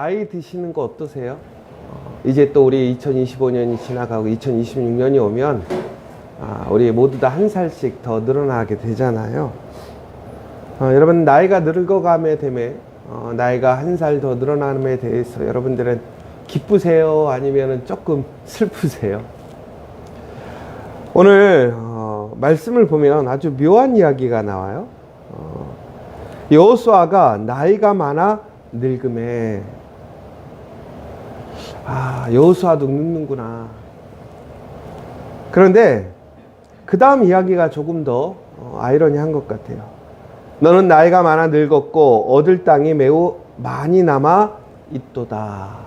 나이 드시는 거 어떠세요? 어, 이제 또 우리 2025년이 지나가고 2026년이 오면 아, 우리 모두 다 한 살씩 더 늘어나게 되잖아요. 어, 여러분 나이가 늙어감에 되면 어, 나이가 한 살 더 늘어남에 대해서 여러분들은 기쁘세요? 아니면 조금 슬프세요? 오늘 어, 말씀을 보면 아주 묘한 이야기가 나와요. 어, 여호수아가 나이가 많아 늙음에 아 여호수아도 늙는구나. 그런데 그 다음 이야기가 조금 더 어, 아이러니한 것 같아요. 너는 나이가 많아 늙었고 얻을 땅이 매우 많이 남아 있도다.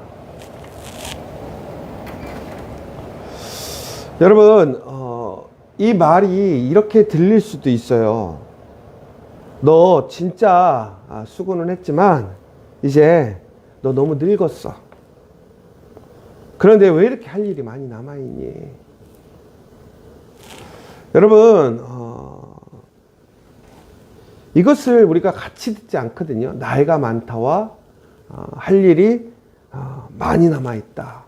여러분, 어, 이 말이 이렇게 들릴 수도 있어요. 너 진짜 아, 수고는 했지만 이제 너 너무 늙었어. 그런데 왜 이렇게 할 일이 많이 남아있니? 여러분, 어, 이것을 우리가 같이 듣지 않거든요. 나이가 많다와 어, 할 일이 어, 많이 남아있다.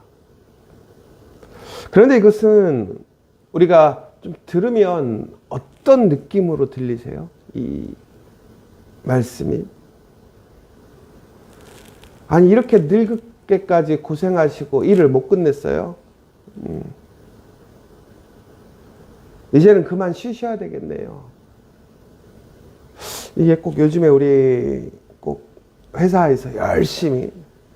그런데 이것은 우리가 좀 들으면 어떤 느낌으로 들리세요? 이 말씀이. 아니, 이렇게 늙 게까지 고생하시고 일을 못 끝냈어요. 음. 이제는 그만 쉬셔야 되겠네요. 이게 꼭 요즘에 우리 꼭 회사에서 열심히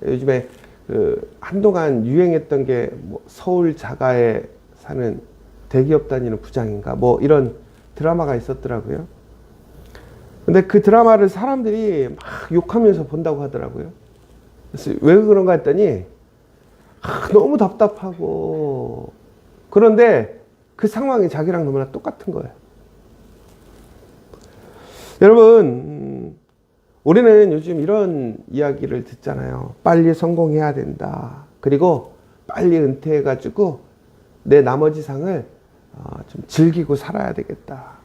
요즘에 그 한동안 유행했던 게 뭐 서울 자가에 사는 대기업 다니는 부장인가 뭐 이런 드라마가 있었더라고요. 근데 그 드라마를 사람들이 막 욕하면서 본다고 하더라고요. 왜 그런가 했더니 아, 너무 답답하고 그런데 그 상황이 자기랑 너무나 똑같은 거예요. 여러분, 음, 우리는 요즘 이런 이야기를 듣잖아요. 빨리 성공해야 된다. 그리고 빨리 은퇴해가지고 내 나머지 상을 어, 좀 즐기고 살아야 되겠다.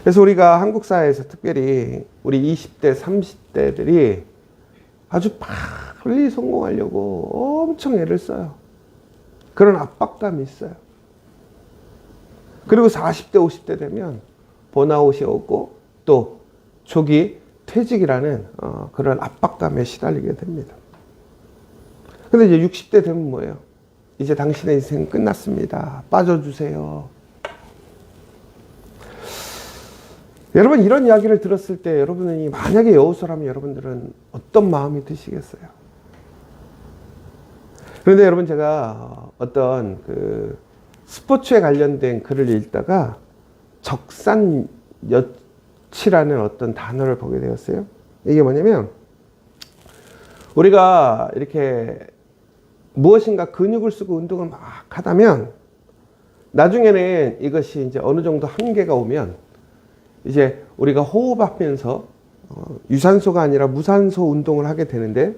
그래서 우리가 한국 사회에서 특별히 우리 20대, 30대들이 아주 빨리 성공하려고 엄청 애를 써요. 그런 압박감이 있어요. 그리고 40대, 50대 되면 번아웃이 오고 또 조기 퇴직이라는 어, 그런 압박감에 시달리게 됩니다. 근데 이제 60대 되면 뭐예요? 이제 당신의 인생 끝났습니다. 빠져주세요. 여러분 이런 이야기를 들었을 때 여러분이 만약에 여우수라면 여러분들은 어떤 마음이 드시겠어요? 그런데 여러분 제가 어떤 그 스포츠에 관련된 글을 읽다가 적산 여치라는 어떤 단어를 보게 되었어요. 이게 뭐냐면 우리가 이렇게 무엇인가 근육을 쓰고 운동을 막 하다면 나중에는 이것이 이제 어느 정도 한계가 오면 이제 우리가 호흡하면서 어, 유산소가 아니라 무산소 운동을 하게 되는데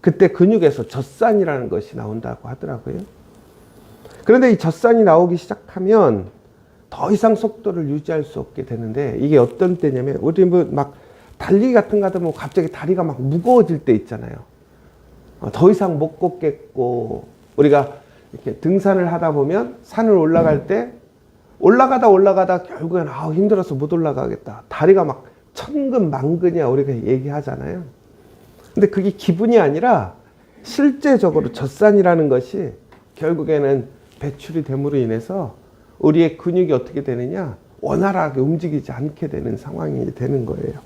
그때 근육에서 젖산이라는 것이 나온다고 하더라고요. 그런데 이 젖산이 나오기 시작하면 더 이상 속도를 유지할 수 없게 되는데 이게 어떤 때냐면 우리 뭐막 달리기 같은 거 하다 보면 갑자기 다리가 막 무거워질 때 있잖아요. 어, 더 이상 못 걷겠고 우리가 이렇게 등산을 하다 보면 산을 올라갈 때 올라가다 올라가다 결국엔 아 힘들어서 못 올라가겠다. 다리가 막 천근 만근이야 우리가 얘기하잖아요. 근데 그게 기분이 아니라 실제적으로 젖산이라는 것이 결국에는 배출이 됨으로 인해서 우리의 근육이 어떻게 되느냐 원활하게 움직이지 않게 되는 상황이 되는 거예요.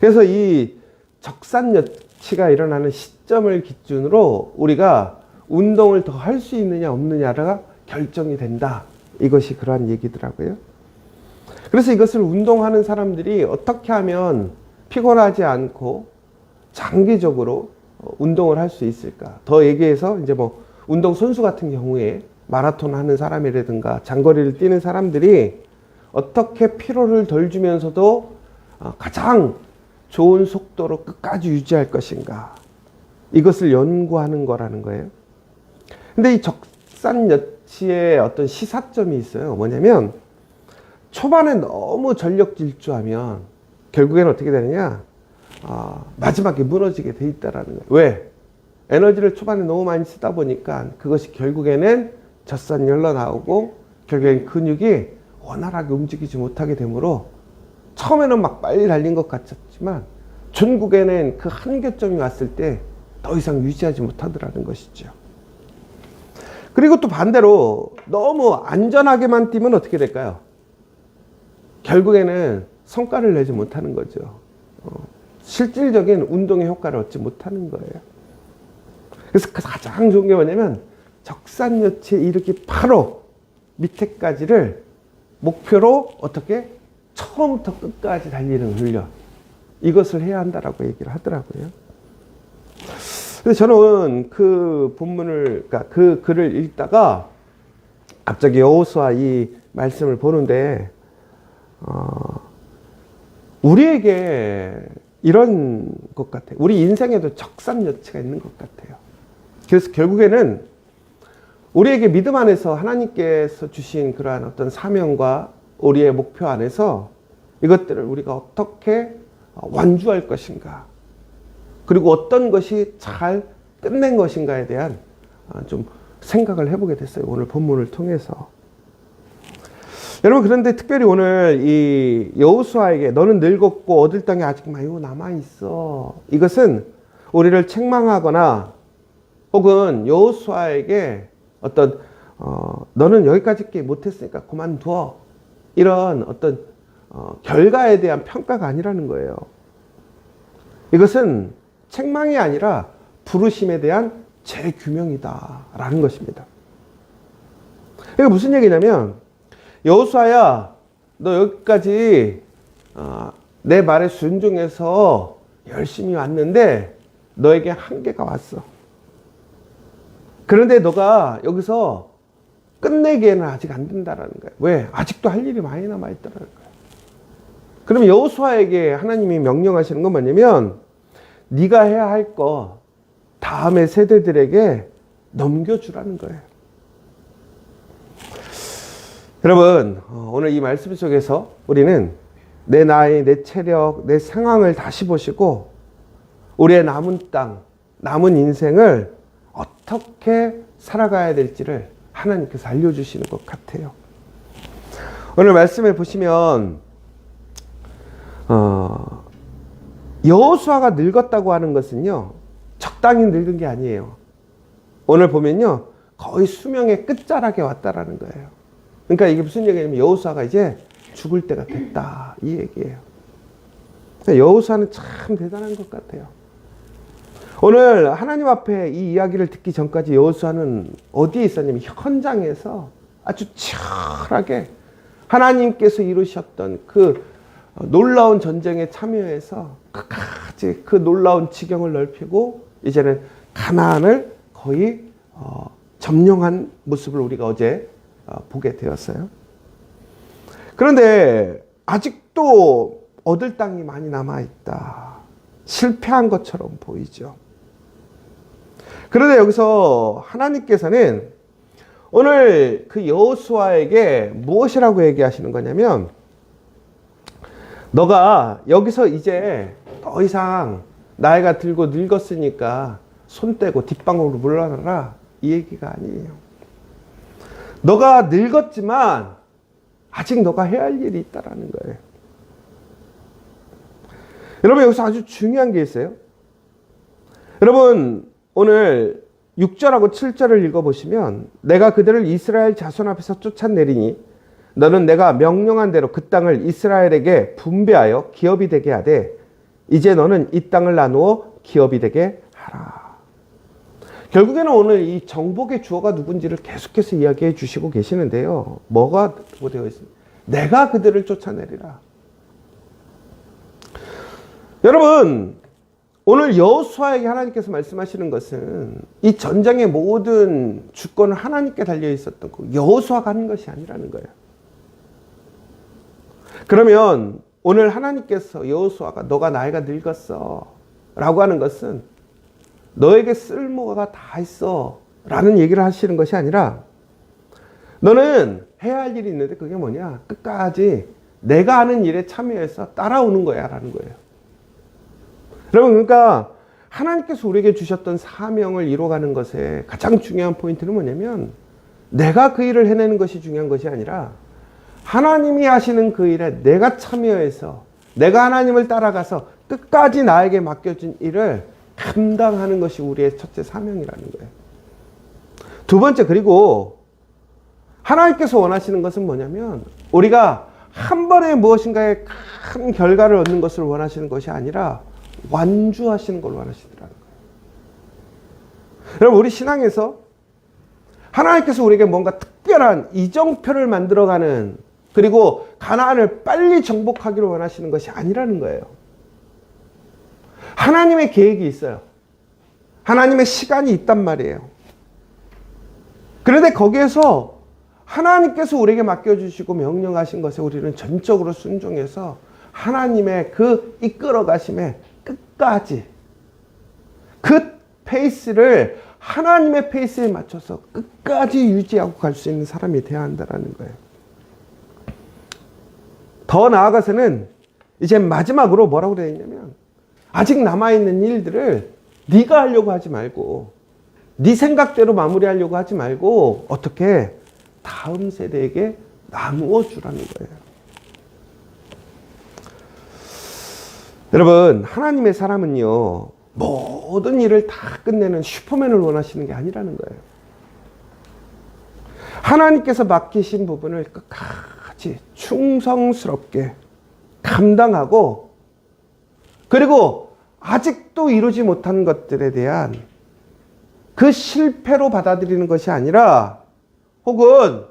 그래서 이 적산여치가 일어나는 시점을 기준으로 우리가 운동을 더 할 수 있느냐 없느냐가 결정이 된다. 이것이 그러한 얘기더라고요. 그래서 이것을 운동하는 사람들이 어떻게 하면 피곤하지 않고 장기적으로 운동을 할 수 있을까? 더 얘기해서 이제 뭐 운동 선수 같은 경우에 마라톤 하는 사람이라든가 장거리를 뛰는 사람들이 어떻게 피로를 덜 주면서도 어, 가장 좋은 속도로 끝까지 유지할 것인가? 이것을 연구하는 거라는 거예요. 근데 이 적산 여치의 어떤 시사점이 있어요. 뭐냐면 초반에 너무 전력 질주하면 결국에는 어떻게 되느냐? 아, 마지막에 무너지게 돼 있다라는 거예요. 왜? 에너지를 초반에 너무 많이 쓰다 보니까 그것이 결국에는 젖산이 흘러나오고 결국엔 근육이 원활하게 움직이지 못하게 되므로 처음에는 막 빨리 달린 것 같았지만 전국에는 그 한계점이 왔을 때 더 이상 유지하지 못하더라는 것이죠. 그리고 또 반대로 너무 안전하게만 뛰면 어떻게 될까요? 결국에는 성과를 내지 못하는 거죠. 어, 실질적인 운동의 효과를 얻지 못하는 거예요. 그래서 그 가장 좋은 게 뭐냐면 적산여치에 이르기 바로 밑에까지를 목표로 어떻게 처음부터 끝까지 달리는 훈련 이것을 해야 한다라고 얘기를 하더라고요. 그래서 저는 그 본문을 그러니까 그 글을 읽다가 갑자기 여호수아 이 말씀을 보는데 어, 우리에게 이런 것 같아요. 우리 인생에도 적산여치가 있는 것 같아요. 그래서 결국에는 우리에게 믿음 안에서 하나님께서 주신 그러한 어떤 사명과 우리의 목표 안에서 이것들을 우리가 어떻게 완주할 것인가. 그리고 어떤 것이 잘 끝낸 것인가에 대한 아, 좀 생각을 해보게 됐어요. 오늘 본문을 통해서. 여러분 그런데 특별히 오늘 이 여호수아에게 너는 늙었고 얻을 땅이 아직 많이 남아 있어. 이것은 우리를 책망하거나 혹은 여호수아에게 어떤 어, 너는 여기까지밖에 못했으니까 그만두어 이런 어떤 어, 결과에 대한 평가가 아니라는 거예요. 이것은 책망이 아니라 부르심에 대한 재규명이다라는 것입니다. 이게 무슨 얘기냐면 여호수아야 너 여기까지 어, 내 말에 순종해서 열심히 왔는데 너에게 한계가 왔어. 그런데 너가 여기서 끝내기에는 아직 안 된다라는 거야. 왜? 아직도 할 일이 많이 남아 있다라는 거야. 그럼 여호수아에게 하나님이 명령하시는 건 뭐냐면 네가 해야 할 거 다음의 세대들에게 넘겨주라는 거예요. 여러분 어, 오늘 이 말씀 속에서 우리는 내 나이, 내 체력, 내 상황을 다시 보시고 우리의 남은 땅, 남은 인생을 어떻게 살아가야 될지를 하나님께서 알려주시는 것 같아요. 오늘 말씀을 보시면 어, 여호수아가 늙었다고 하는 것은요 적당히 늙은 게 아니에요. 오늘 보면요 거의 수명의 끝자락에 왔다라는 거예요. 그러니까 이게 무슨 얘기냐면 여호수아가 이제 죽을 때가 됐다 이 얘기예요. 그러니까 여호수아는 참 대단한 것 같아요. 오늘 하나님 앞에 이 이야기를 듣기 전까지 여호수아는 어디에 있었냐면 현장에서 아주 치열하게 하나님께서 이루셨던 그 놀라운 전쟁에 참여해서 끝까지 그 놀라운 지경을 넓히고 이제는 가나안을 거의 어, 점령한 모습을 우리가 어제 어, 보게 되었어요. 그런데 아직도 얻을 땅이 많이 남아 있다. 실패한 것처럼 보이죠. 그런데 여기서 하나님께서는 오늘 그 여호수아에게 무엇이라고 얘기하시는 거냐면 너가 여기서 이제 더 이상 나이가 들고 늙었으니까 손 떼고 뒷방으로 물러나라 이 얘기가 아니에요. 너가 늙었지만 아직 너가 해야 할 일이 있다라는 거예요. 여러분 여기서 아주 중요한 게 있어요. 여러분 오늘 6절하고 7절을 읽어보시면 내가 그들을 이스라엘 자손 앞에서 쫓아내리니 너는 내가 명령한 대로 그 땅을 이스라엘에게 분배하여 기업이 되게 하되 이제 너는 이 땅을 나누어 기업이 되게 하라. 결국에는 오늘 이 정복의 주어가 누군지를 계속해서 이야기해 주시고 계시는데요. 뭐가 되어 있습니까? 내가 그들을 쫓아내리라. 여러분, 오늘 여호수아에게 하나님께서 말씀하시는 것은 이 전쟁의 모든 주권을 하나님께 달려 있었던 그 여호수아가 하는 것이 아니라는 거예요. 그러면 오늘 하나님께서 여호수아가 너가 나이가 늙었어 라고 하는 것은 너에게 쓸모가 다 있어 라는 얘기를 하시는 것이 아니라 너는 해야 할 일이 있는데 그게 뭐냐? 끝까지 내가 하는 일에 참여해서 따라오는 거야 라는 거예요. 여러분 그러니까 하나님께서 우리에게 주셨던 사명을 이뤄가는 것에 가장 중요한 포인트는 뭐냐면 내가 그 일을 해내는 것이 중요한 것이 아니라 하나님이 하시는 그 일에 내가 참여해서 내가 하나님을 따라가서 끝까지 나에게 맡겨진 일을 감당하는 것이 우리의 첫째 사명이라는 거예요. 두 번째 그리고 하나님께서 원하시는 것은 뭐냐면 우리가 한 번에 무엇인가의 큰 결과를 얻는 것을 원하시는 것이 아니라 완주하시는 걸 원하시더라는 거예요. 여러분 우리 신앙에서 하나님께서 우리에게 뭔가 특별한 이정표를 만들어가는 그리고 가나안을 빨리 정복하기를 원하시는 것이 아니라는 거예요. 하나님의 계획이 있어요. 하나님의 시간이 있단 말이에요. 그런데 거기에서 하나님께서 우리에게 맡겨주시고 명령하신 것에 우리는 전적으로 순종해서 하나님의 그 이끌어 가심에 끝까지 그 페이스를 하나님의 페이스에 맞춰서 끝까지 유지하고 갈 수 있는 사람이 되어야 한다는 거예요. 더 나아가서는 이제 마지막으로 뭐라고 되어 있냐면 아직 남아 있는 일들을 네가 하려고 하지 말고 네 생각대로 마무리하려고 하지 말고 어떻게 다음 세대에게 나누어 주라는 거예요. 여러분, 하나님의 사람은요, 모든 일을 다 끝내는 슈퍼맨을 원하시는 게 아니라는 거예요. 하나님께서 맡기신 부분을 끝까지 충성스럽게 감당하고, 그리고 아직도 이루지 못한 것들에 대한 그 실패로 받아들이는 것이 아니라, 혹은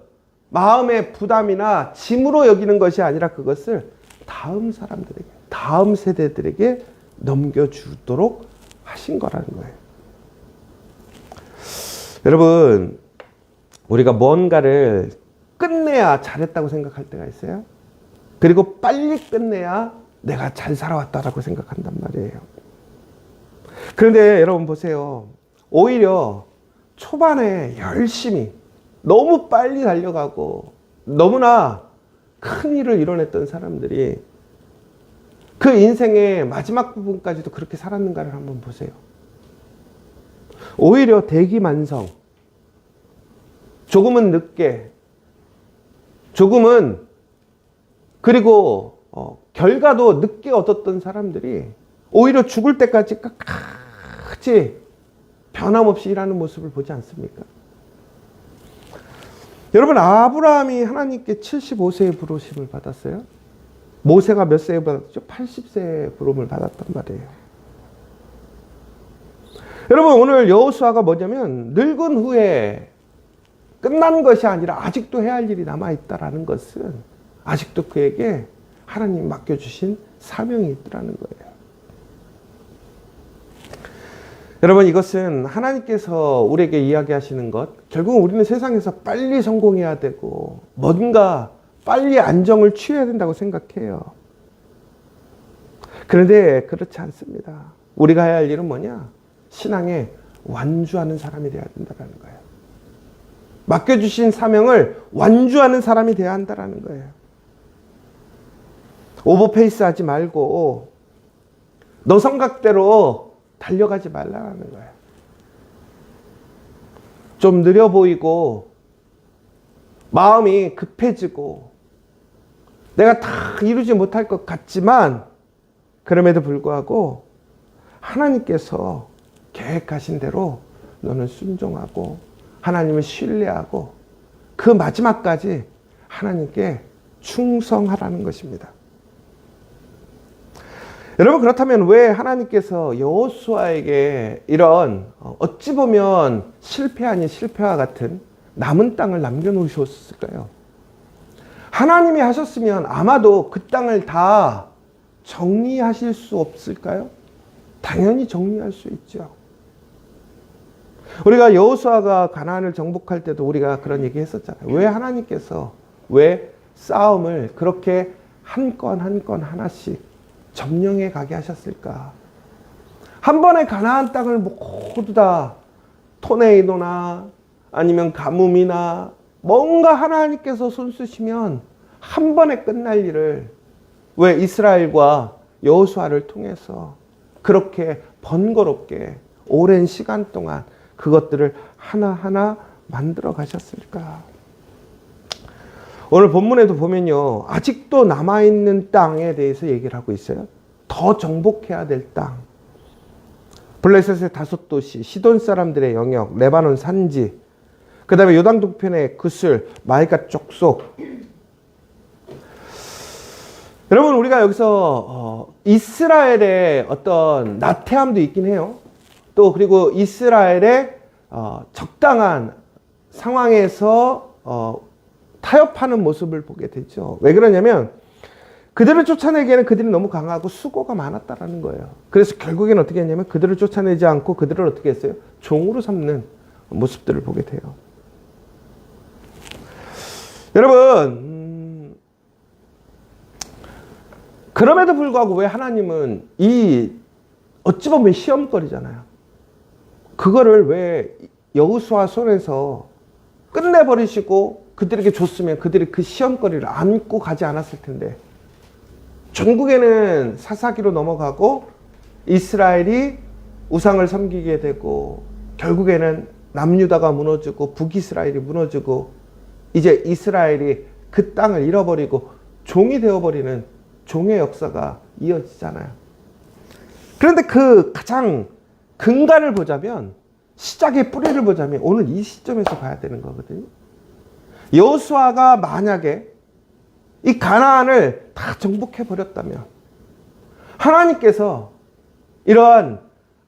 마음의 부담이나 짐으로 여기는 것이 아니라 그것을 다음 사람들에게, 다음 세대들에게 넘겨주도록 하신 거라는 거예요. 여러분, 우리가 뭔가를 끝내야 잘했다고 생각할 때가 있어요. 그리고 빨리 끝내야 내가 잘 살아왔다라고 생각한단 말이에요. 그런데 여러분 보세요. 오히려 초반에 열심히 너무 빨리 달려가고 너무나 큰 일을 이뤄냈던 사람들이 그 인생의 마지막 부분까지도 그렇게 살았는가를 한번 보세요. 오히려 대기만성, 조금은 늦게, 조금은 그리고 어, 결과도 늦게 얻었던 사람들이 오히려 죽을 때까지 끝까지 변함없이 일하는 모습을 보지 않습니까? 여러분 아브라함이 하나님께 75세의 부르심을 받았어요. 모세가 몇 세에 받았죠? 80세의 부름을 받았단 말이에요. 여러분 오늘 여호수아가 뭐냐면 늙은 후에 끝난 것이 아니라 아직도 해야 할 일이 남아 있다라는 것은 아직도 그에게 하나님 맡겨주신 사명이 있더라는 거예요. 여러분 이것은 하나님께서 우리에게 이야기하시는 것 결국 우리는 세상에서 빨리 성공해야 되고 뭔가 빨리 안정을 취해야 된다고 생각해요. 그런데 그렇지 않습니다. 우리가 해야 할 일은 뭐냐? 신앙에 완주하는 사람이 되어야 된다는 거예요. 맡겨주신 사명을 완주하는 사람이 되어야 한다는 거예요. 오버페이스 하지 말고 너 성각대로 달려가지 말라는 거예요. 좀 느려 보이고 마음이 급해지고 내가 다 이루지 못할 것 같지만 그럼에도 불구하고 하나님께서 계획하신 대로 너는 순종하고 하나님을 신뢰하고 그 마지막까지 하나님께 충성하라는 것입니다. 여러분 그렇다면 왜 하나님께서 여호수아에게 이런 어, 어찌 보면 실패 아닌 실패와 같은 남은 땅을 남겨 놓으셨을까요? 하나님이 하셨으면 아마도 그 땅을 다 정리하실 수 없을까요? 당연히 정리할 수 있죠. 우리가 여호수아가 가나안을 정복할 때도 우리가 그런 얘기 했었잖아요. 왜 하나님께서 왜 싸움을 그렇게 한 건 한 건 하나씩 점령해 가게 하셨을까? 한 번에 가나안 땅을 모두 다 토네이도나 아니면 가뭄이나 뭔가 하나님께서 손 쓰시면 한 번에 끝날 일을 왜 이스라엘과 여호수아를 통해서 그렇게 번거롭게 오랜 시간 동안 그것들을 하나하나 만들어 가셨을까? 오늘 본문에도 보면요. 아직도 남아있는 땅에 대해서 얘기를 하고 있어요. 더 정복해야 될 땅. 블레셋의 다섯 도시, 시돈 사람들의 영역, 레바논 산지, 그 다음에 요당 동편의 그슬, 마이가 쪽속. 여러분, 우리가 여기서 어, 이스라엘의 어떤 나태함도 있긴 해요. 또 그리고 이스라엘의 어, 적당한 상황에서 어, 타협하는 모습을 보게 되죠. 왜 그러냐면 그들을 쫓아내기에는 그들이 너무 강하고 수고가 많았다라는 거예요. 그래서 결국에는 어떻게 했냐면 그들을 쫓아내지 않고 그들을 어떻게 했어요? 종으로 삼는 모습들을 보게 돼요. 여러분, 음, 그럼에도 불구하고 왜 하나님은 이 어찌 보면 시험거리잖아요. 그거를 왜 여우수아 손에서 끝내버리시고 그들에게 줬으면 그들이 그 시험거리를 안고 가지 않았을 텐데 전국에는 사사기로 넘어가고 이스라엘이 우상을 섬기게 되고 결국에는 남유다가 무너지고 북이스라엘이 무너지고 이제 이스라엘이 그 땅을 잃어버리고 종이 되어버리는 종의 역사가 이어지잖아요. 그런데 그 가장 근간을 보자면 시작의 뿌리를 보자면 오늘 이 시점에서 봐야 되는 거거든요. 여호수아가 만약에 이 가나안을 다 정복해 버렸다면 하나님께서 이러한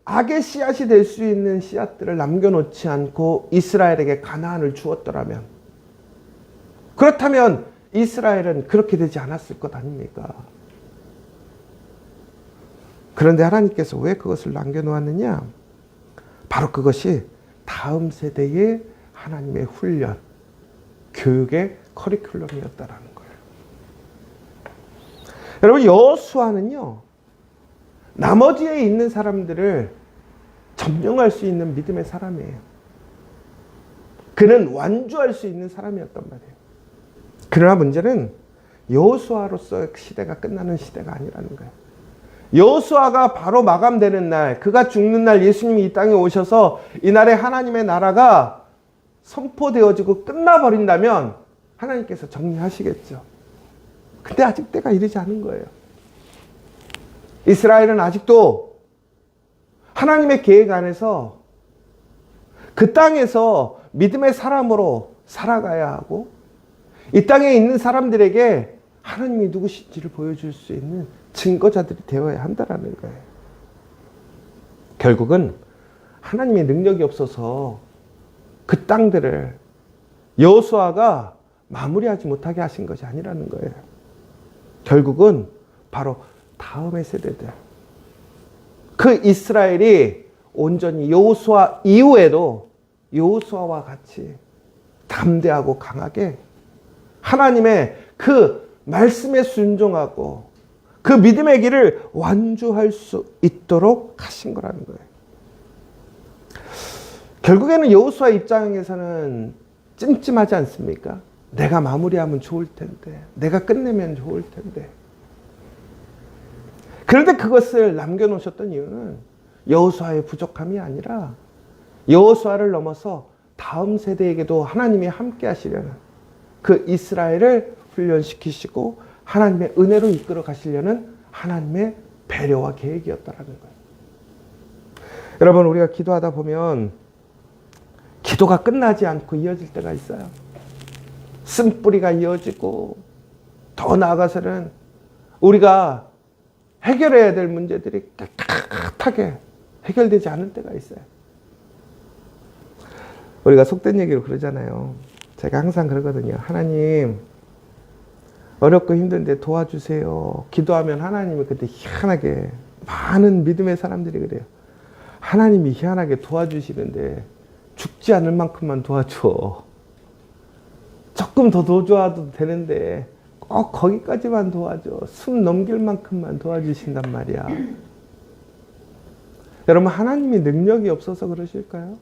악의 씨앗이 될 수 있는 씨앗들을 남겨놓지 않고 이스라엘에게 가나안을 주었더라면 그렇다면 이스라엘은 그렇게 되지 않았을 것 아닙니까? 그런데 하나님께서 왜 그것을 남겨놓았느냐? 바로 그것이 다음 세대의 하나님의 훈련, 교육의 커리큘럼이었다라는 거예요. 여러분 여호수아는요. 나머지에 있는 사람들을 점령할 수 있는 믿음의 사람이에요. 그는 완주할 수 있는 사람이었단 말이에요. 그러나 문제는 여호수아로서 시대가 끝나는 시대가 아니라는 거예요. 여호수아가 바로 마감되는 날, 그가 죽는 날 예수님이 이 땅에 오셔서 이날에 하나님의 나라가 선포되어지고 끝나버린다면 하나님께서 정리하시겠죠. 근데 아직 때가 이르지 않은 거예요. 이스라엘은 아직도 하나님의 계획 안에서 그 땅에서 믿음의 사람으로 살아가야 하고 이 땅에 있는 사람들에게 하나님이 누구신지를 보여줄 수 있는 증거자들이 되어야 한다라는 거예요. 결국은 하나님의 능력이 없어서 그 땅들을 여호수아가 마무리하지 못하게 하신 것이 아니라는 거예요. 결국은 바로 다음의 세대들. 그 이스라엘이 온전히 여호수아 이후에도 여호수아와 같이 담대하고 강하게 하나님의 그 말씀에 순종하고 그 믿음의 길을 완주할 수 있도록 하신 거라는 거예요. 결국에는 여호수아 입장에서는 찜찜하지 않습니까? 내가 마무리하면 좋을 텐데, 내가 끝내면 좋을 텐데. 그런데 그것을 남겨놓으셨던 이유는 여호수아의 부족함이 아니라 여호수아를 넘어서 다음 세대에게도 하나님이 함께 하시려는 그 이스라엘을 훈련시키시고 하나님의 은혜로 이끌어 가시려는 하나님의 배려와 계획이었다라는 거예요. 여러분 우리가 기도하다 보면 기도가 끝나지 않고 이어질 때가 있어요. 쓴뿌리가 이어지고 더 나아가서는 우리가 해결해야 될 문제들이 깨끗하게 해결되지 않을 때가 있어요. 우리가 속된 얘기로 그러잖아요. 제가 항상 그러거든요. 하나님, 어렵고 힘든데 도와주세요. 기도하면 하나님이 그때 희한하게 많은 믿음의 사람들이 그래요. 하나님이 희한하게 도와주시는데 죽지 않을 만큼만 도와줘. 조금 더 도와줘도 되는데 꼭 거기까지만 도와줘. 숨 넘길 만큼만 도와주신단 말이야. 여러분, 하나님이 능력이 없어서 그러실까요?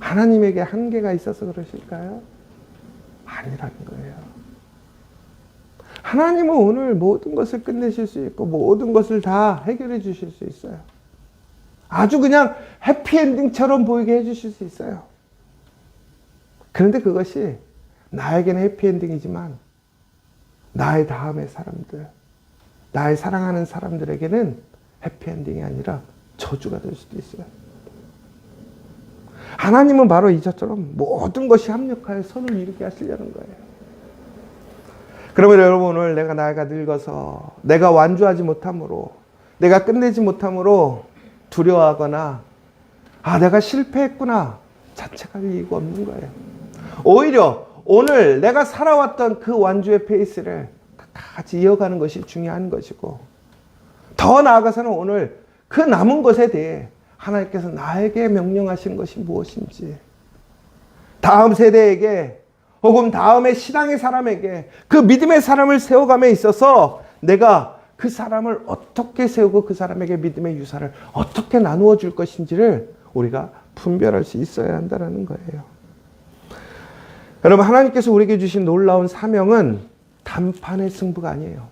하나님에게 한계가 있어서 그러실까요? 아니라는 거예요. 하나님은 오늘 모든 것을 끝내실 수 있고 모든 것을 다 해결해 주실 수 있어요. 아주 그냥 해피엔딩처럼 보이게 해 주실 수 있어요. 그런데 그것이 나에게는 해피엔딩이지만 나의 다음의 사람들, 나의 사랑하는 사람들에게는 해피엔딩이 아니라 저주가 될 수도 있어요. 하나님은 바로 이처럼 모든 것이 합력하여 선을 이루게 하시려는 거예요. 그러면 여러분 오늘 내가 나이가 늙어서 내가 완주하지 못함으로 내가 끝내지 못함으로 두려워하거나 아 내가 실패했구나 자책할 이유가 없는 거예요. 오히려 오늘 내가 살아왔던 그 완주의 페이스를 같이 이어가는 것이 중요한 것이고 더 나아가서는 오늘 그 남은 것에 대해 하나님께서 나에게 명령하시는 것이 무엇인지 다음 세대에게 혹은 다음의 신앙의 사람에게 그 믿음의 사람을 세워감에 있어서 내가 그 사람을 어떻게 세우고 그 사람에게 믿음의 유사를 어떻게 나누어 줄 것인지를 우리가 분별할 수 있어야 한다는 거예요. 여러분 하나님께서 우리에게 주신 놀라운 사명은 단판의 승부가 아니에요.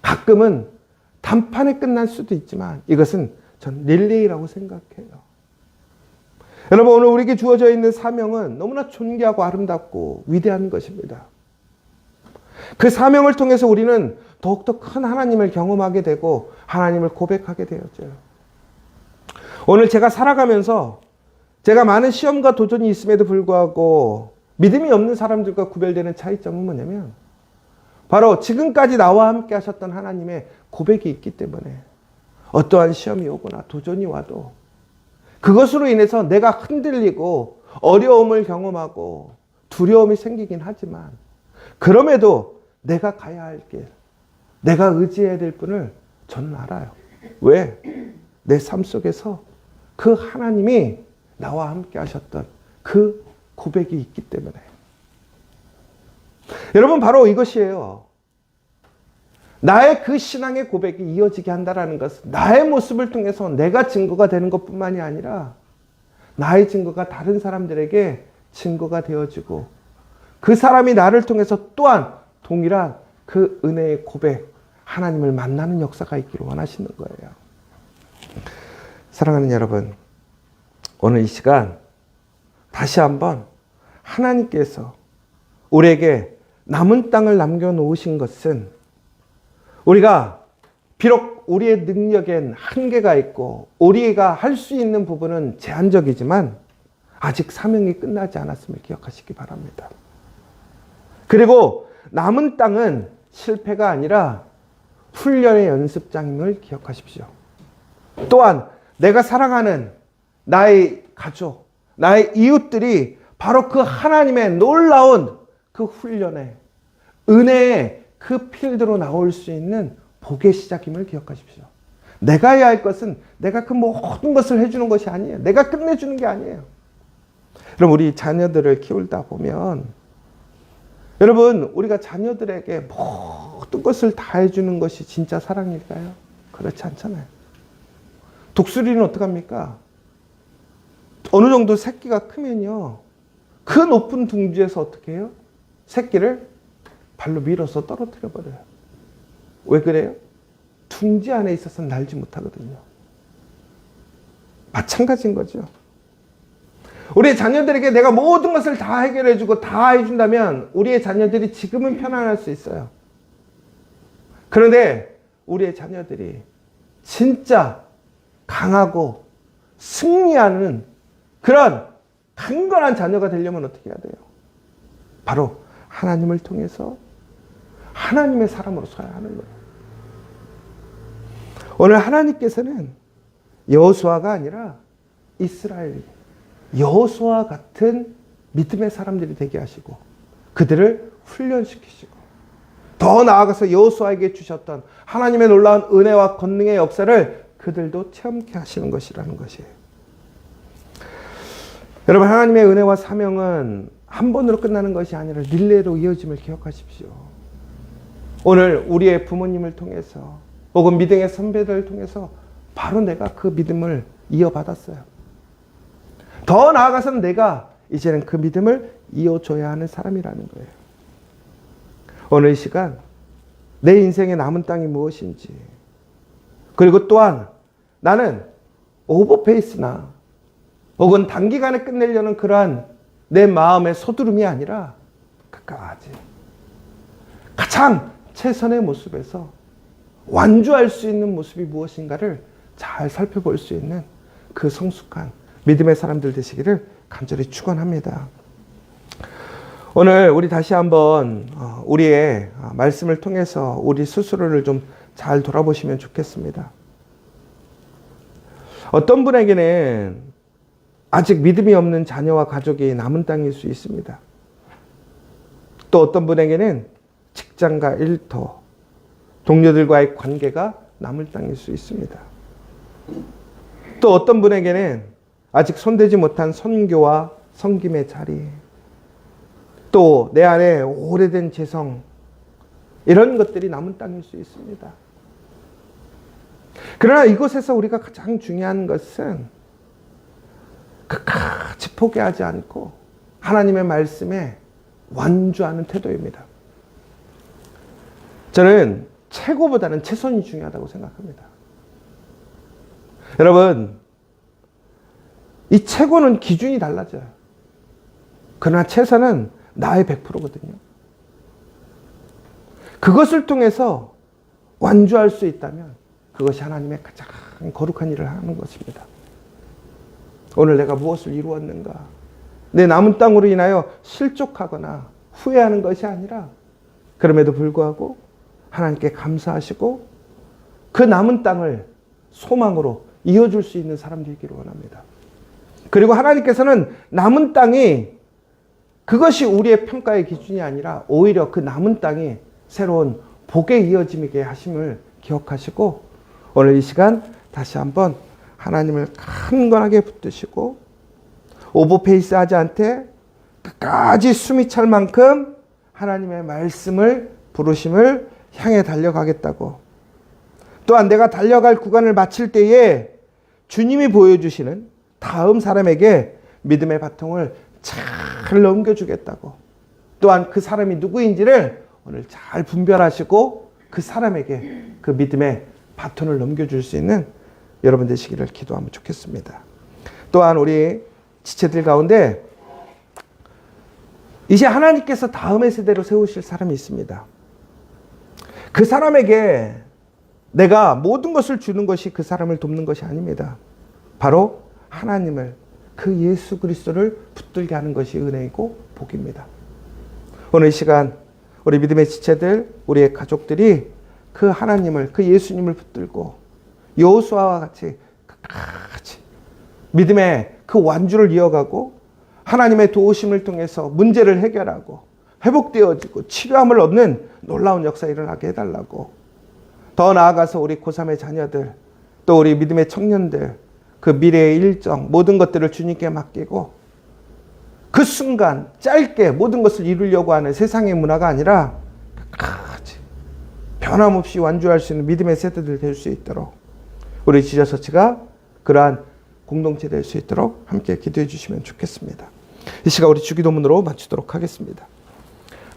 가끔은 단판에 끝날 수도 있지만 이것은 전 릴레이라고 생각해요. 여러분 오늘 우리에게 주어져 있는 사명은 너무나 존귀하고 아름답고 위대한 것입니다. 그 사명을 통해서 우리는 더욱더 큰 하나님을 경험하게 되고 하나님을 고백하게 되었죠. 오늘 제가 살아가면서 제가 많은 시험과 도전이 있음에도 불구하고 믿음이 없는 사람들과 구별되는 차이점은 뭐냐면 바로 지금까지 나와 함께 하셨던 하나님의 고백이 있기 때문에 어떠한 시험이 오거나 도전이 와도 그것으로 인해서 내가 흔들리고 어려움을 경험하고 두려움이 생기긴 하지만 그럼에도 내가 가야 할 길, 내가 의지해야 될 분을 저는 알아요. 왜? 내 삶 속에서 그 하나님이 나와 함께 하셨던 그 고백이 있기 때문에. 여러분, 바로 이것이에요. 나의 그 신앙의 고백이 이어지게 한다라는 것은 나의 모습을 통해서 내가 증거가 되는 것뿐만이 아니라 나의 증거가 다른 사람들에게 증거가 되어지고 그 사람이 나를 통해서 또한 동일한 그 은혜의 고백, 하나님을 만나는 역사가 있기를 원하시는 거예요. 사랑하는 여러분, 오늘 이 시간 다시 한번 하나님께서 우리에게 남은 땅을 남겨놓으신 것은 우리가 비록 우리의 능력엔 한계가 있고 우리가 할 수 있는 부분은 제한적이지만 아직 사명이 끝나지 않았음을 기억하시기 바랍니다. 그리고 남은 땅은 실패가 아니라 훈련의 연습장임을 기억하십시오. 또한 내가 사랑하는 나의 가족, 나의 이웃들이 바로 그 하나님의 놀라운 그 훈련에 은혜의 그 필드로 나올 수 있는 복의 시작임을 기억하십시오. 내가 해야 할 것은 내가 그 모든 것을 해주는 것이 아니에요. 내가 끝내주는 게 아니에요. 그럼 우리 자녀들을 키울다 보면 여러분 우리가 자녀들에게 모든 것을 다 해주는 것이 진짜 사랑일까요? 그렇지 않잖아요. 독수리는 어떡합니까? 어느 정도 새끼가 크면요. 그 높은 둥지에서 어떻게 해요? 새끼를 발로 밀어서 떨어뜨려 버려요. 왜 그래요? 둥지 안에 있어서 날지 못하거든요. 마찬가지인 거죠. 우리 자녀들에게 내가 모든 것을 다 해결해주고 다 해준다면 우리의 자녀들이 지금은 편안할 수 있어요. 그런데 우리의 자녀들이 진짜 강하고 승리하는 그런 강건한 자녀가 되려면 어떻게 해야 돼요? 바로 하나님을 통해서 하나님의 사람으로 서야 하는 거예요. 오늘 하나님께서는 여호수아가 아니라 이스라엘 여호수아 같은 믿음의 사람들이 되게 하시고 그들을 훈련시키시고 더 나아가서 여호수아에게 주셨던 하나님의 놀라운 은혜와 권능의 역사를 그들도 체험케 하시는 것이라는 것이에요. 여러분 하나님의 은혜와 사명은 한 번으로 끝나는 것이 아니라 릴레이로 이어짐을 기억하십시오. 오늘 우리의 부모님을 통해서 혹은 믿음의 선배들을 통해서 바로 내가 그 믿음을 이어받았어요. 더 나아가서는 내가 이제는 그 믿음을 이어줘야 하는 사람이라는 거예요. 오늘 이 시간 내 인생의 남은 땅이 무엇인지. 그리고 또한 나는 오버페이스나 혹은 단기간에 끝내려는 그러한 내 마음의 소두름이 아니라 끝까지 가장 최선의 모습에서 완주할 수 있는 모습이 무엇인가를 잘 살펴볼 수 있는 그 성숙한 믿음의 사람들 되시기를 간절히 축원합니다. 오늘 우리 다시 한번 어, 우리의 어, 말씀을 통해서 우리 스스로를 좀 잘 돌아보시면 좋겠습니다. 어떤 분에게는 아직 믿음이 없는 자녀와 가족이 남은 땅일 수 있습니다. 또 어떤 분에게는 직장과 일터, 동료들과의 관계가 남을 땅일 수 있습니다. 또 어떤 분에게는 아직 손대지 못한 선교와 섬김의 자리, 또 내 안에 오래된 재성, 이런 것들이 남은 땅일 수 있습니다. 그러나 이곳에서 우리가 가장 중요한 것은 끝까지 포기하지 않고 하나님의 말씀에 완주하는 태도입니다. 저는 최고보다는 최선이 중요하다고 생각합니다. 여러분, 이 최고는 기준이 달라져요. 그러나 최선은 나의 100%거든요. 그것을 통해서 완주할 수 있다면 그것이 하나님의 가장 거룩한 일을 하는 것입니다. 오늘 내가 무엇을 이루었는가? 내 남은 땅으로 인하여 실족하거나 후회하는 것이 아니라 그럼에도 불구하고 하나님께 감사하시고 그 남은 땅을 소망으로 이어줄 수 있는 사람 되기를 원합니다. 그리고 하나님께서는 남은 땅이 그것이 우리의 평가의 기준이 아니라 오히려 그 남은 땅이 새로운 복의 이어짐이게 하심을 기억하시고 오늘 이 시간 다시 한번 하나님을 강건하게 붙드시고 오버페이스 하지 않되 끝까지 숨이 찰 만큼 하나님의 말씀을 부르심을 향해 달려가겠다고 또한 내가 달려갈 구간을 마칠 때에 주님이 보여주시는 다음 사람에게 믿음의 바통을 잘 넘겨주겠다고 또한 그 사람이 누구인지를 오늘 잘 분별하시고 그 사람에게 그 믿음의 바톤을 넘겨줄 수 있는 여러분 되시기를 기도하면 좋겠습니다. 또한 우리 지체들 가운데 이제 하나님께서 다음의 세대로 세우실 사람이 있습니다. 그 사람에게 내가 모든 것을 주는 것이 그 사람을 돕는 것이 아닙니다. 바로 하나님을 그 예수 그리스도를 붙들게 하는 것이 은혜이고 복입니다. 오늘 이 시간 우리 믿음의 지체들, 우리의 가족들이 그 하나님을 그 예수님을 붙들고 여호수아와 같이 끝까지 믿음의 그 완주를 이어가고 하나님의 도우심을 통해서 문제를 해결하고 회복되어지고 치료함을 얻는 놀라운 역사 일어나게 해달라고 더 나아가서 우리 고3의 자녀들 또 우리 믿음의 청년들 그 미래의 일정 모든 것들을 주님께 맡기고 그 순간 짧게 모든 것을 이루려고 하는 세상의 문화가 아니라 끝까지 변함없이 완주할 수 있는 믿음의 세대들 될 수 있도록 우리 지저서치가 그러한 공동체 될 수 있도록 함께 기도해 주시면 좋겠습니다. 이 시간 우리 주기도문으로 마치도록 하겠습니다.